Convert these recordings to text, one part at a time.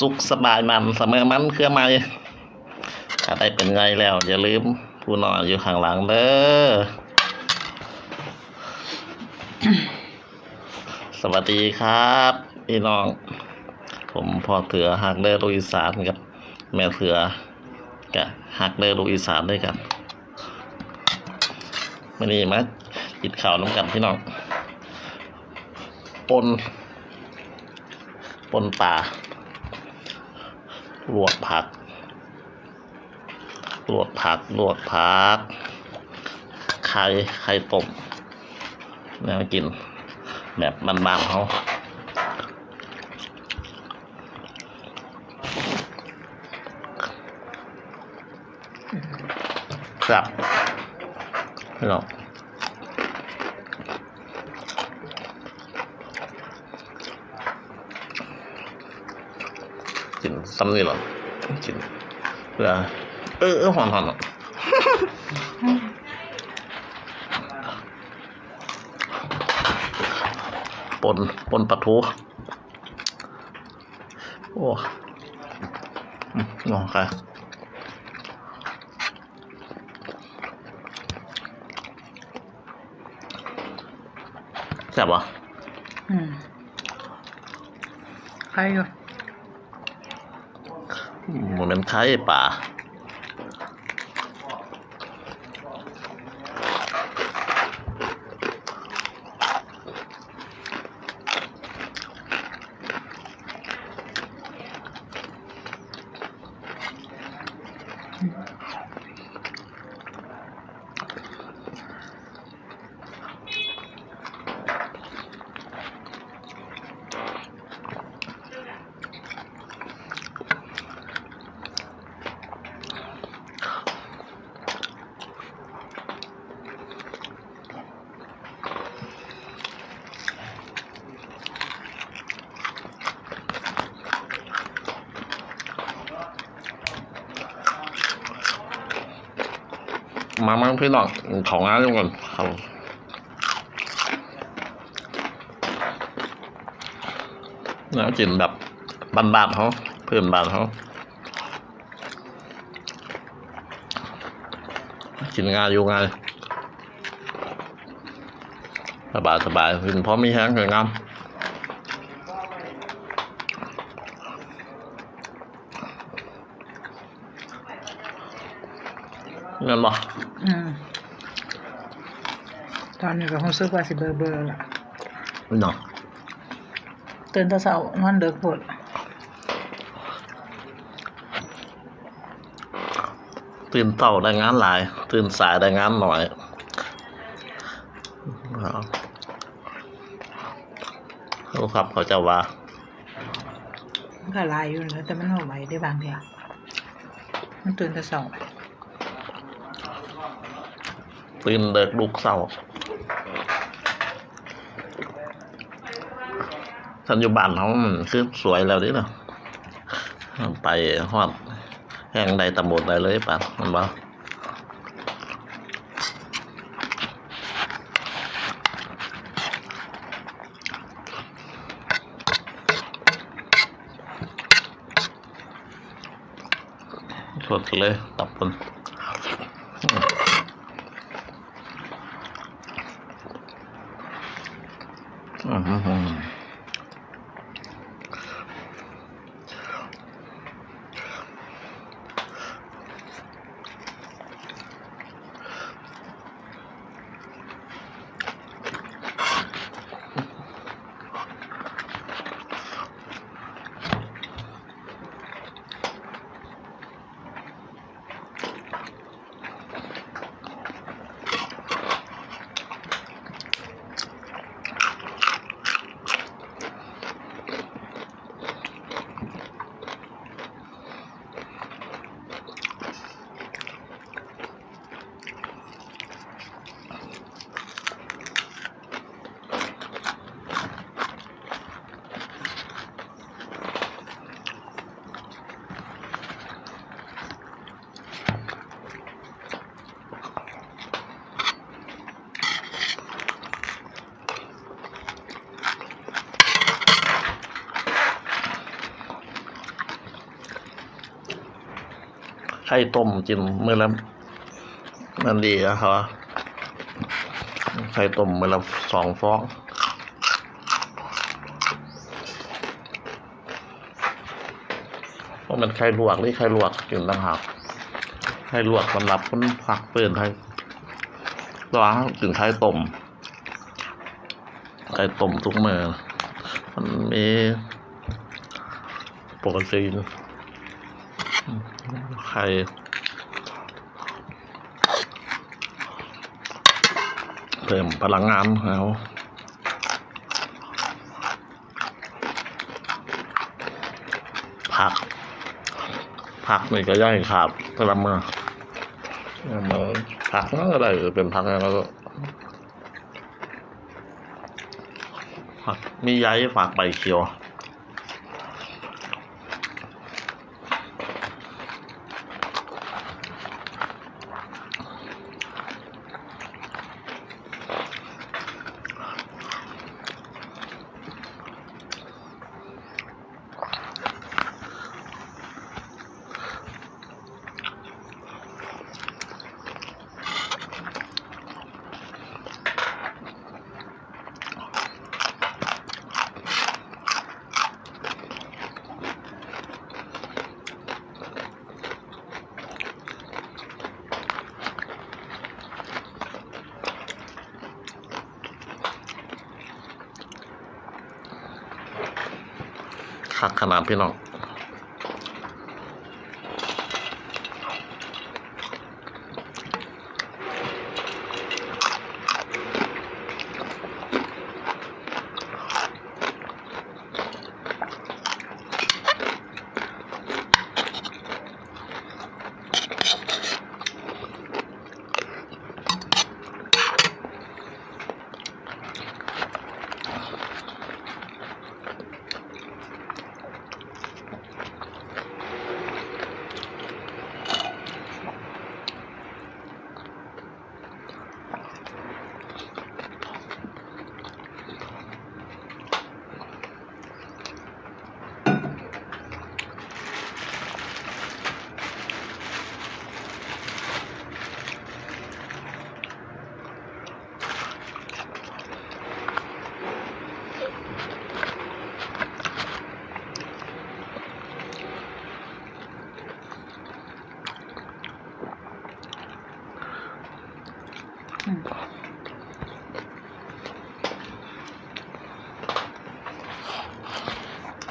สุขสบายมันเสมอมันเครือไม่ถ้าได้เป็นไงแล้ว อย่าลืมผู้นอนอยู่ข้างหลังเด้อสวัสดีครับพี่น้อง ผมพ่อเถือหักเดอลูกอีสานกับ แม่เถือกับหักเดอลูกอีสานด้วยกันมื่อนี้มากินข้าวน้ำกันพี่น้องปนปนป่า ลวกผัก ลวกผัก ลวกผัก ไข่ ไข่ต้มแนวกิน แบบบานๆเขาครับพี่น้องกินซ้ำนี่หรอกินเพื่อเออเออหอนหอนอะปนปนปลาทูโอ้งงค่ะแซ่บวะอืมใครอยู่ มันเป็นไข่ป่า มามั่งพี่น้องของงานด้วยกันเขาเนื้อกินแบบบ้านๆเขาเพื่อนบ้านเขากินงายอยู่งายสบายสบายกินพร้อมมีแห้งสวยงาม เงินบ่อืมตอนนี้ก็รู้สึกว่าสิเบอร์เบอร์ละเนาะตื่นแต่เช้านอนเด็กโพดตื่นเต้าได้งานหลาย ตื่นสายได้งานหน่อยครับรู้ครับเขาจะว่ามันก็หลายอยู่นะแต่มันบ่ไหวได้บางเทีมันตื่นแต่เช้า ตื่นเด็กลุกเศร้าทันอยู่บ้านเขามันคือสวยแล้วดิเนาะไปฮอดแห่งใดตำบลใดเลยปะมันบ่สดเลยตับบน ข่ต้มกินมื้อละมันดีอะครับไข่ต้มมื้อละสองฟองเพราะมันไข่ลวกหรือไข่ลวกกินต่างหากไข่ลวกสำหรับคนผักเปื่อนไข่ร้านกินไข่ต้มไข่ต้มทุกมื้อมันมีโปรตีน ไข่เติมพลังงานแล้วผัก ผักนี่ก็ย่อยขาดสำหรับมือมือผักนั่นก็ได้เป็นผักแล้วก็ผักมีใยผักใบเขียว คักขนาดพี่น้อง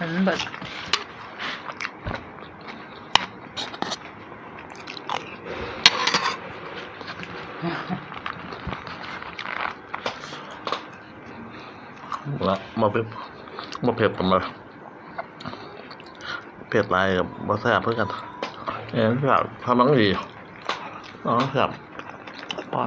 อันนั้นเบิดแล้วมาเผ็ดมาเผ็ดกันมาเผ็ดไรกับมาแซ่บเพื่อกันเอ้ยแบบทำมังดีอ๋อแบบป้า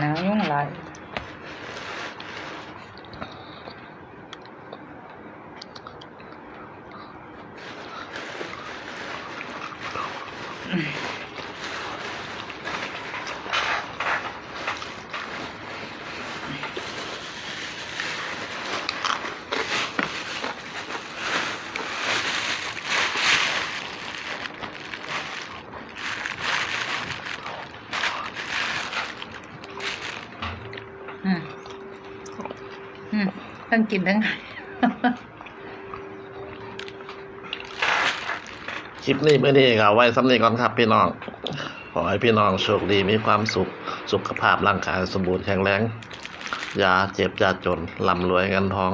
หนา หนาวยุ่งไรอืมอืมทั้งกินทั้งคลิปนี้ไม่ดีก็เอาไว้สำเนีก่อนครับพี่น้อง ขอให้พี่น้องโชคดีมีความสุข สุขภาพร่างกายสมบูรณ์แข็งแรงอย่าเจ็บอย่าจนร่ำรวยเงินทอง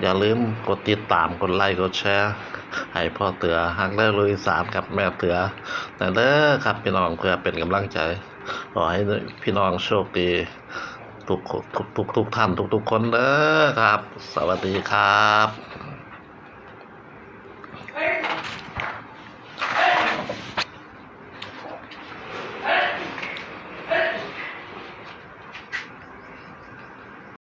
อย่าลืมกดติดตามกดไลค์กดแชร์ให้พ่อเตือฮักเด้อลุยสามกับแม่เตือแต่เด้อครับพี่น้องเพื่อเป็นกำลังใจ ขอให้พี่น้องโชคดี ทุกทุกทุกทุกท่านทุกทุกคนเด้อครับ สวัสดีครับ